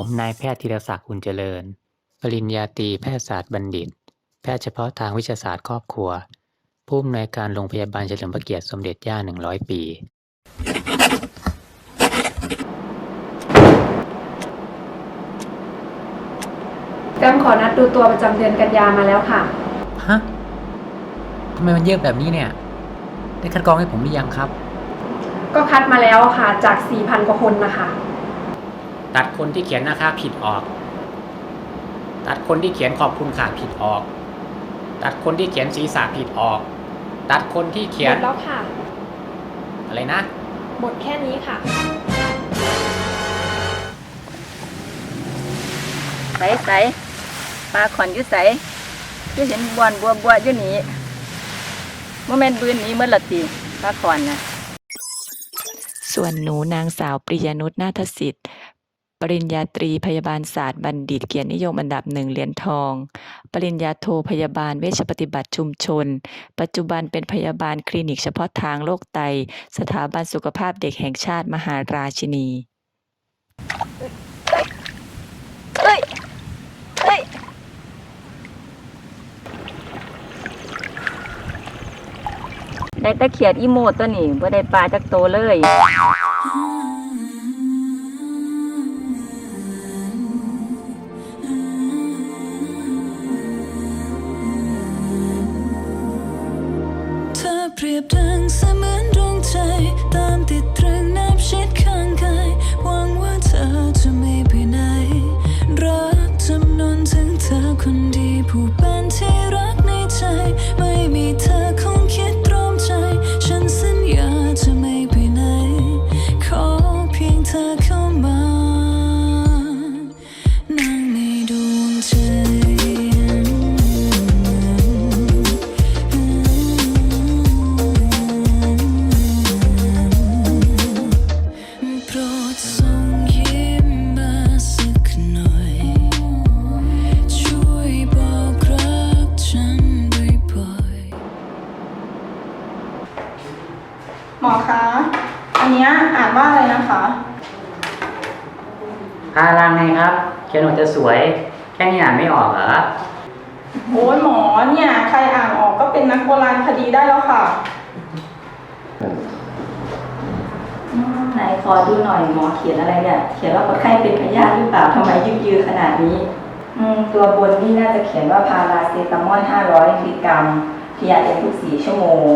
ผมนายแพทย์ธีรศักดิ์อุ่นเจริญ ปริญญาตรีแพทยศาสตร์บัณฑิต แพทย์เฉพาะทางวิชาศาสตร์ครอบครัว ผู้อำนวยการโรงพยาบาลเฉลิมพระเกียรติสมเด็จย่า 100 ปีแก้มขอนัดดูตัวประจำเดือนกันยามาแล้วค่ะ ฮะ ทำไมมันเยอะแบบนี้เนี่ย ได้คัดกรองให้ผมหรือยังครับ ก็คัดมาแล้วค่ะ จาก 4,000 กว่าคนนะคะ ตัดคนที่เขียนนะคะผิดออก ตัดคนที่เขียนขอบคุณค่ะผิดออก ตัดคนที่เขียนศีรษะผิดออก ตัดคนที่เขีหยมนดแล้วค่ะ อะไรนะ หมดแค่นี้ค่ะใสใสปลาขอนอยู่ใสจะเห็นบอนบัวบัวอยู่นี่โมเมนต์บืนนี้เมื่อละตีปลาขอนนะส่วนหนูนางสาวปริยนุชนาถสิทธิ์ป ริญญาตรีพยาบาลศาสตร์บัณฑิตเกียรตินิยมอันดับหนึ่งเหรียญทอง ปริญญาโทพยาบาลเวชปฏิบัติชุมชน ปัจจุบันเป็นพยาบาลคลินิกเฉพาะทางโรคไต สถาบันสุขภาพเด็กแห่งชาติมหาราชินีได้แตะเขียดอีโมตัวนี้บ่ได้ปลาจักโตเลย เปรียบดังเสมือนดวงใจตามติด หมอคะ อันเนี้ยอ่านว่าอะไรนะคะ พาลังไงครับเขียนออกจะสวย แค่นี้อ่านไม่ออกเหรอ โอ้ยหมอเนี่ย ใครอ่านออกก็เป็นนักโบราณคดีได้แล้วค่ะไหนขอดูหน่อยหมอเขียนอะไรเนี่ย เขียนว่าคนไข้เป็นพยาธิหรือเปล่าทำไมยืดยือขนาดนี้ อืมตัวบนนี่น่าจะเขียนว่าพาราเซตามอล500มิลลิกรัมทียาเอ็นทุก4ชั่วโมง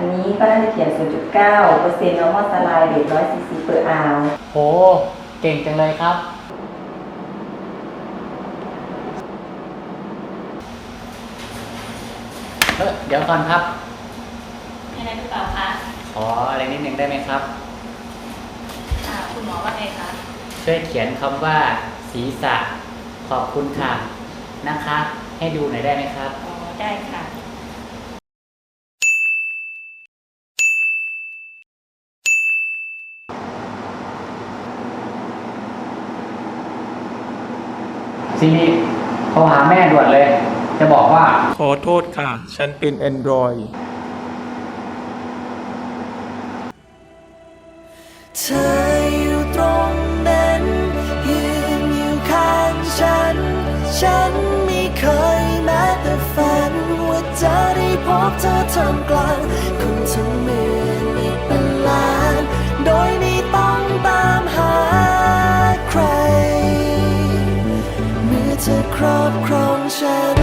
อันนี้ก็น่าจะเขียน 0.9เปอร์เซ็นต์นอร์มอลสไลด์เรท100ซีซีเปอร์อาวโห เก่งจังเลยครับ เออเดี๋ยวก่อนครับยังไงหรือเปล่าคะขออะไรนิดนึงได้ไหมครับ อ่าคุณหมอว่าไงคะช่วยเขียนคำว่า ศีรษะ ขอบคุณค่ะ นะคะ ให้ดูหน่อยได้ไหมครับ อ๋อได้ค่ะ ซีรีโทรหาแม่ด่วนเลย จะบอกว่า ขอโทษค่ะ ฉันเป็น Android เธออยู่ตรงนั้น ยืนอยู่ข้างฉัน ฉันไม่เคยแม้แต่ฝัน ว่าจะได้พบเธอท่ามกลางคนทั้งหมื่นอี ครอบครองฉัน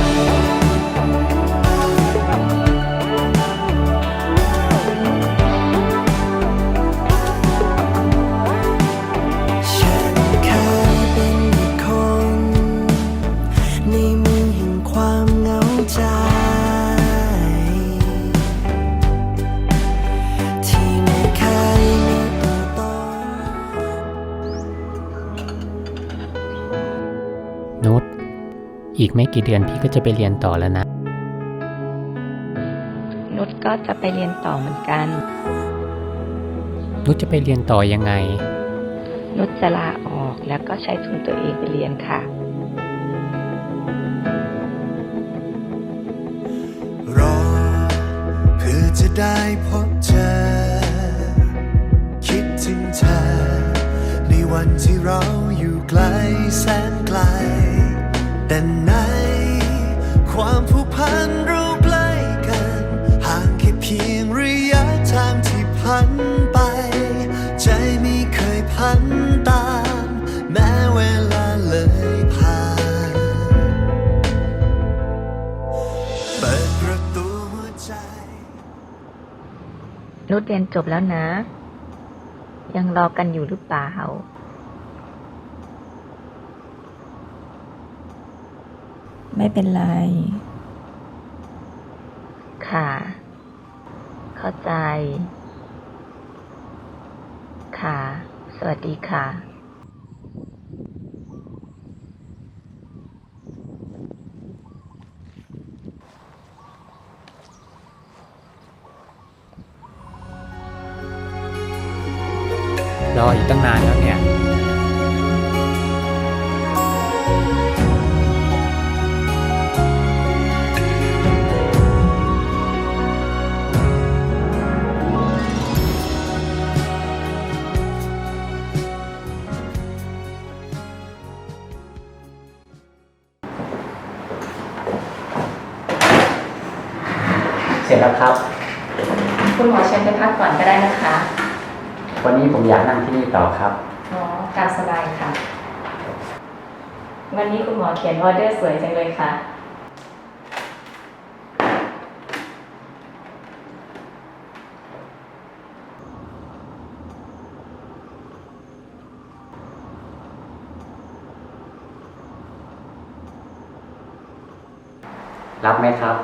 อีกไม่กี่เดือนพี่ก็จะไปเรียนต่อแล้วนะ นุชก็จะไปเรียนต่อเหมือนกัน นุชจะไปเรียนต่อยังไง นุชจะลาออกแล้วก็ใช้ทุนตัวเองไปเรียนค่ะ รอเพื่อจะได้พบเจอคิดถึงเธอในวันวันที่เราอยู่ไกลแสน ผันไป ใจไม่เคยพันตาม แม้เวลาเลยผ่านเปิดประตูหัวใจ นุชเรียนจบแล้วนะ ยังรอกันอยู่หรือเปล่า ไม่เป็นไร ค่ะ เข้าใจ ค่ะ ส วัสดีค่ะรออีกตั้งนานแล้วเนี่ย เสร็จแล้วครับ คุณหมอเชิญไปพักก่อนก็ได้นะคะ วันนี้ผมอยากนั่งที่นี่ต่อครับ อ๋อ ตามสบายค่ะ วันนี้คุณหมอเขียนออเดอร์สวยจังเลยค่ะ รับไหมครับ